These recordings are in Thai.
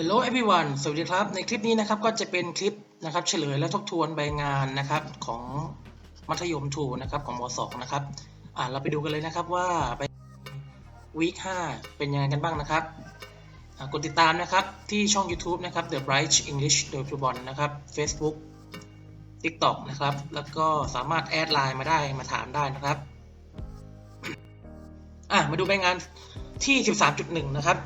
Hello everyone สวัสดีครับ ในคลิปนี้นะครับก็จะเป็นคลิปนะครับเฉลยและทบทวนใบงานนะครับของมัธยมทูนะครับของมสองนะครับ อ่าเราไปดูกันเลยนะครับว่าใบวีค5เป็นยังไงกันบ้างนะครับกดติดตามนะครับที่ช่อง YouTube นะครับ The Bright English โดยครูบอลนะครับ Facebook TikTok นะครับ แล้วก็สามารถแอดไลน์มาได้มาถามได้นะครับอะมาดูใบงานที่ 13.1 นะครับ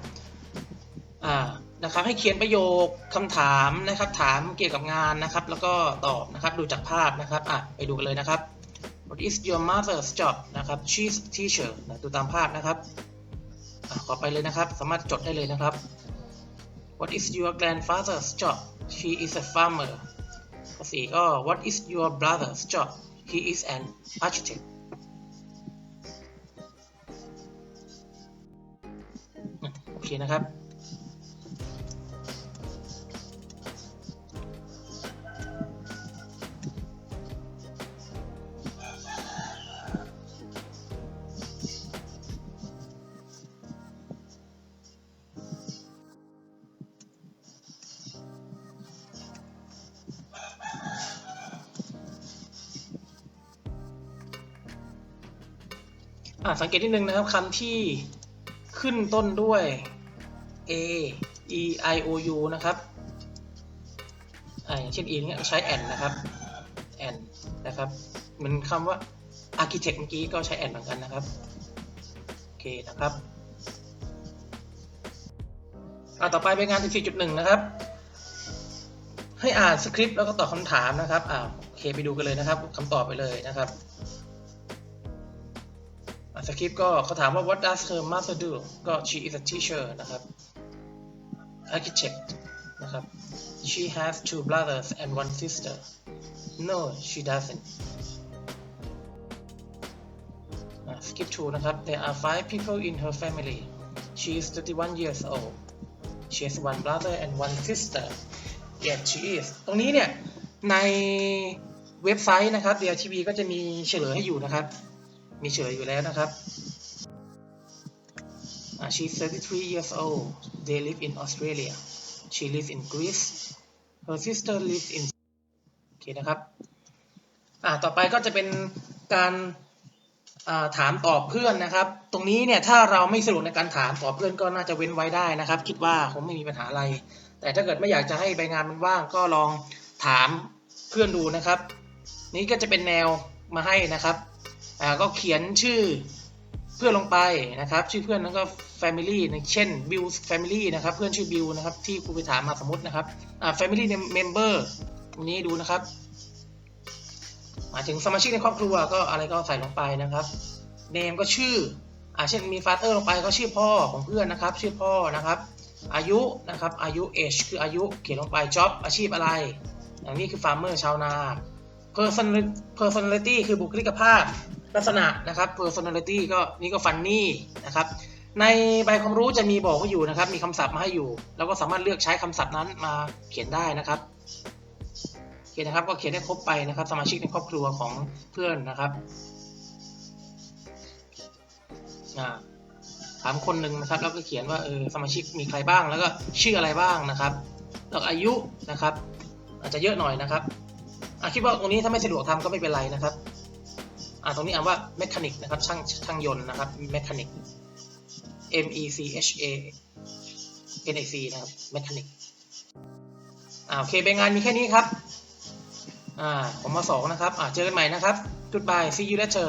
อ่า นะครับให้เขียนประโยคคำถามนะครับ ถามเกี่ยวกับงานนะครับ แล้วก็ตอบนะครับดูจากภาพนะครับอะไปดูกันเลยนะครับ What is your mother's job นะครับ She's a teacher นะดูตามภาพนะครับอะขอไปเลยนะครับ สามารถจดได้เลยนะครับ What is your grandfather's job He is a farmer ข้อสี่ก็ What is your brother's job He is an architect โอเคนะครับ สังเกตนิดนึงนะครับคำที่ขึ้นต้นด้วย a e i o u นะครับอ่าอย่างเช่น e เนี่ยใช้ and นะครับ and นะครับเหมือนคำว่า architect เมื่อกี้ก็ใช้ and เหมือนกันนะครับโอเคนะครับอ่าต่อไปเป็นงาน 14.1 นะครับ ให้อ่านสคริปต์แล้วก็ตอบคำถามนะครับอ่าโอเคไปดูกันเลยนะครับคำตอบไปเลยนะครับ สคริปต์ก็เขาถามว่า what does her mother do ก็ she is a teacher นะครับ architect นะครับ she has two brothers and one sister no she doesn't skip to นะครับ there are five people in her family she is 31 years old she has one brother and one sister yes she is ตรงนี้เนี่ย ในเว็บไซต์นะครับ DLTV ก็จะมีเฉลยให้อยู่นะครับ มีเฉยอยู่แล้วนะครับ uh, she's 33 years old they live in Australia she lives in Greece her sister lives in โอเคนะครับอ่าต่อไปก็จะเป็นการาถามตอบเพื่อนนะครับ ตรงนี้เนี่ยถ้าเราไม่สะดวกในการถามตอบเพื่อนก็น่าจะเว้นไว้ได้นะครับ คิดว่าคงไม่มีปัญหาอะไร แต่ถ้าเกิดไม่อยากจะให้ใบงานมันว่างก็ลองถามเพื่อนดูนะครับ นี้ก็จะเป็นแนวมาให้นะครับ อ่าก็เขียนชื่อเพื่อนลงไปนะครับ ชื่อเพื่อนนั้นก็ family นะเช่น Bill family นะครับ เพื่อนชื่อ Bill นะครับ ที่ครูไปถามมาสมมตินะครับอ่า family member ตรงนี้ดูนะครับหมายถึงสมาชิกในครอบครัวก็อะไรก็ใส่ลงไปนะครับ name ก็ชื่ออ่าเช่นมี father ลงไปก็ชื่อพ่อของเพื่อนนะครับ ชื่อพ่อนะครับ อายุนะครับอายุ age คืออายุเขียนลงไป job อาชีพอะไร อย่างนี้คือ farmer ชาวนา Personal- personality คือบุคลิกภาพ ลักษณะนะครับ personality ก็นี่ก็ funny นะครับ ในใบความรู้จะมีบอกไว้อยู่นะครับ มีคำศัพท์มาให้อยู่ แล้วก็สามารถเลือกใช้คำศัพท์นั้นมาเขียนได้นะครับโอเคนะครับ ก็เขียนให้ครบไปนะครับ สมาชิกในครอบครัวของเพื่อนนะครับถามคนหนึ่งนะครับ แล้วก็เขียนว่าเออสมาชิกมีใครบ้าง แล้วก็ชื่ออะไรบ้างนะครับแล้วอายุนะครับ อาจจะเยอะหน่อยนะครับคิดว่าตรงนี้ถ้าไม่สะดวกทำก็ไม่เป็นไรนะครับ ตรงนี้อ่านว่าแมชชีนิกนะครับช่างช่างยนต์นะครับแมชชีนิก M E C H A N i C นะครับแมชชีนิกอ่าโอเคเป็นงานมีแค่นี้ครับอ่าผมมาสองนะครับอ่าเจอกันใหม่นะครับจุดบาย see you later